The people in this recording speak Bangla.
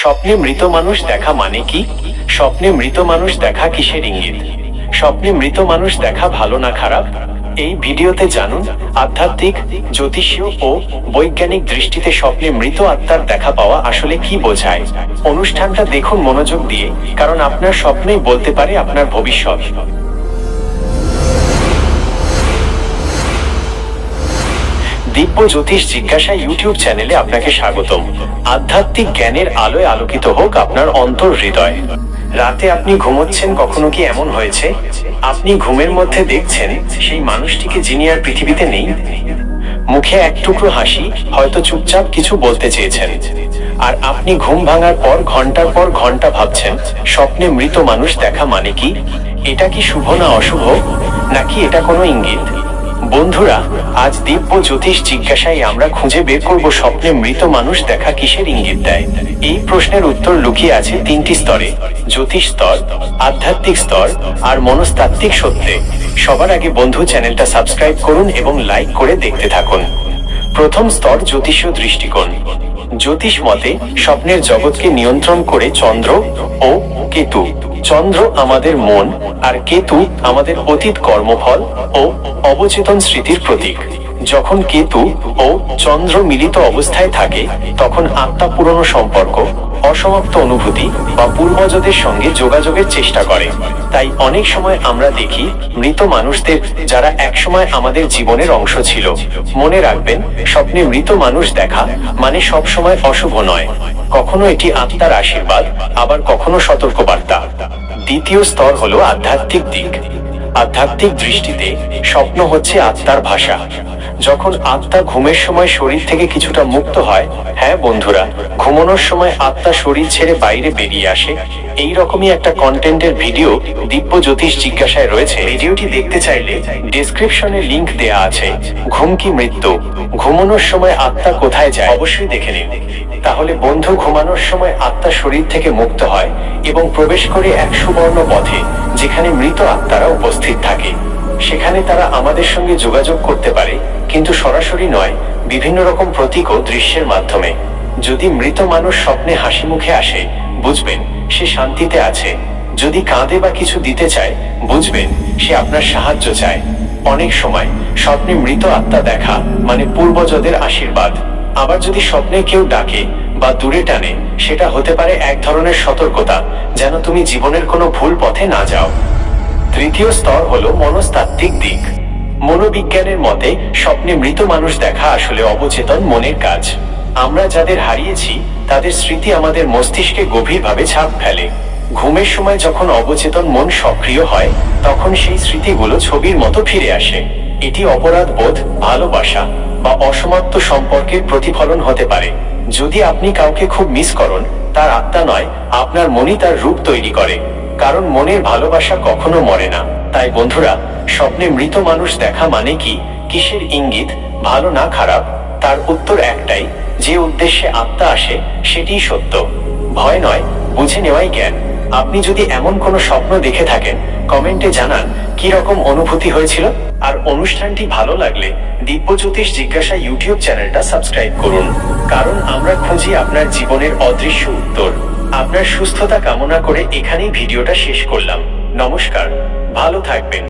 স্বপ্নে মৃত মানুষ দেখা মানে কি? স্বপ্নে মৃত মানুষ দেখা কিসের ইঙ্গিত? স্বপ্নে মৃত মানুষ দেখা ভালো না খারাপ? এই ভিডিওতে জানুন আধ্যাত্মিক, জ্যোতিষীয় ও বৈজ্ঞানিক দৃষ্টিতে স্বপ্নে মৃত আত্মার দেখা পাওয়া আসলে কি বোঝায়? অনুষ্ঠানটা দেখুন মনোযোগ দিয়ে, কারণ আপনার স্বপ্নেই বলতে পারে আপনার ভবিষ্যৎ। দিব্য জ্যোতিষ জিজ্ঞাসা ইউটিউব চ্যানেলে আপনাকে স্বাগতম। আধ্যাত্মিক জ্ঞানের আলোয় আলোকিত হোক আপনার অন্তর হৃদয়। রাতে আপনি ঘুমোচ্ছেন, কখনো কি এমন হয়েছে? আপনি ঘুমের মধ্যে দেখছেন সেই মানুষটিকে যিনি আর পৃথিবীতে নেই। মুখে এক টুকরো হাসি, হয়তো চুপচাপ কিছু বলতে চেয়েছেন। আর আপনি ঘুম ভাঙার পর, ঘণ্টার পর ঘণ্টা ভাবছেন, স্বপ্নে মৃত মানুষ দেখা মানে কি? এটা কি শুভ না অশুভ? নাকি এটা কোনো ইঙ্গিত? বন্ধুরা, আজ দিব্য জ্যোতিষ জিজ্ঞাসায় আমরা খুঁজে বের করব স্বপ্নে মৃত মানুষ দেখা কিসের ইঙ্গিত দেয়? এই প্রশ্নের উত্তর লুকিয়ে আছে তিনটি স্তরে, জ্যোতিষ স্তর, আধ্যাত্মিক স্তর আর মনস্তাত্ত্বিক সত্যে সবার আগে বন্ধু চ্যানেলটা সাবস্ক্রাইব করুন এবং লাইক করে দেখতে থাকুন। প্রথম স্তর জ্যোতিষীয় দৃষ্টিকোণ। জ্যোতিষ মতে, স্বপ্নের জগৎকে নিয়ন্ত্রণ করে চন্দ্র ও কেতু। চন্দ্র আমাদের মন আর কেতু আমাদের অতীত কর্মফল ও অবচেতন স্মৃতির প্রতীক। যখন কেতু ও চন্দ্র মিলিত অবস্থায় থাকে, তখন আত্মা পুরনো সম্পর্ক, অসমাপ্ত অনুভূতি বা পূর্বজদের সঙ্গে যোগাযোগের চেষ্টা করে। তাই অনেক সময় আমরা দেখি মৃত মানুষদের যারা একসময় আমাদের জীবনের অংশ ছিল। মনে রাখবেন, স্বপ্নে মৃত মানুষ দেখা মানে সব সময় অশুভ নয়। কখনো এটি আত্মার আশীর্বাদ, আবার কখনো সতর্কবার্তা। দ্বিতীয় স্তর হলো আধ্যাত্মিক দিক। আধ্যাত্মিক দৃষ্টিতে স্বপ্ন হচ্ছে আত্মার ভাষা। যখন আত্মা ঘুমের সময় শরীর থেকে কিছুটা মুক্ত হয় হ্যাঁ বন্ধুরা, ঘুমানোর সময় আত্মা শরীর ছেড়ে বাইরে বেরিয়ে আসে। এই রকমই একটা কন্টেন্টের ভিডিও দিব্য জ্যোতিষ জিজ্ঞাসায় রয়েছে। ভিডিওটি দেখতে চাইলে ডেসক্রিপশনে লিংক দেয়া আছে। ঘুম কি মৃত্যু? ঘুমানোর সময় আত্মা কোথায় যায়? অবশ্যই দেখে নিন। তাহলে বন্ধু, ঘুমানোর সময় আত্মা শরীর থেকে মুক্ত হয় এবং প্রবেশ করে এক সুবর্ণ পথে, যেখানে মৃত আত্মারা উপস্থিত থাকে। সেখানে তারা আমাদের সঙ্গে যোগাযোগ করতে পারে, কিন্তু সরাসরি নয়, বিভিন্ন রকম প্রতীক ও দৃশ্যের মাধ্যমে। যদি মৃত মানুষ স্বপ্নে হাসি মুখে আসে, বুঝবেন, সে শান্তিতে আছে। যদি কাঁদে বা কিছু দিতে চায়, বুঝবেন, সে আপনার সাহায্য চায়। অনেক সময়, স্বপ্নে মৃত আত্মা দেখা মানে পূর্বজদের আশীর্বাদ। আবার যদি স্বপ্নে কেউ ডাকে বা দূরে টানে, সেটা হতে পারে এক ধরনের সতর্কতা, যেন তুমি জীবনের কোনো ভুল পথে না যাও। তৃতীয় স্তর হলো মনস্তাত্ত্বিক দিক। মনোবিজ্ঞানের মতে, স্বপ্নে মৃত মানুষ দেখা আসলে অবচেতন মনের কাজ। আমরা যাদের হারিয়েছি, তাদের স্মৃতি আমাদের মস্তিষ্কে গভীরভাবে ছাপ ফেলে। ঘুমের সময় যখন অবচেতন মন সক্রিয় হয়, তখন সেই স্মৃতিগুলো ছবির মতো ফিরে আসে। এটি অপরাধ বোধ, ভালোবাসা বা অসমাপ্ত সম্পর্কের প্রতিফলন হতে পারে। যদি আপনি কাউকে খুব মিস করুন, তার আত্মা নয়, আপনার মনই তার রূপ তৈরি করে। কারণ মনের ভালোবাসা কখনো মরে না। তাই বন্ধুরা, স্বপ্নে মৃত মানুষ দেখা মানে কি? কিসের ইঙ্গিত? ভালো না খারাপ? তার উত্তর একটাই, যে উদ্দেশ্যে আত্মা আসে, সেটিই সত্য। ভয় নয়, বুঝে নেওয়াই জ্ঞান। আপনি যদি এমন কোনো স্বপ্ন দেখে থাকেন, কমেন্টে জানান কি রকম অনুভূতি হয়েছিল? আর অনুষ্ঠানটি ভালো লাগলে দিব্য জ্যোতিষ জিজ্ঞাসা ইউটিউব চ্যানেলটা সাবস্ক্রাইব করুন। কারণ আমরা খুঁজি আপনার জীবনের অদৃশ্য উত্তর। আপনার সুস্থতা কামনা করে এখানেই ভিডিওটা শেষ করলাম। নমস্কার ভালো থাকবেন।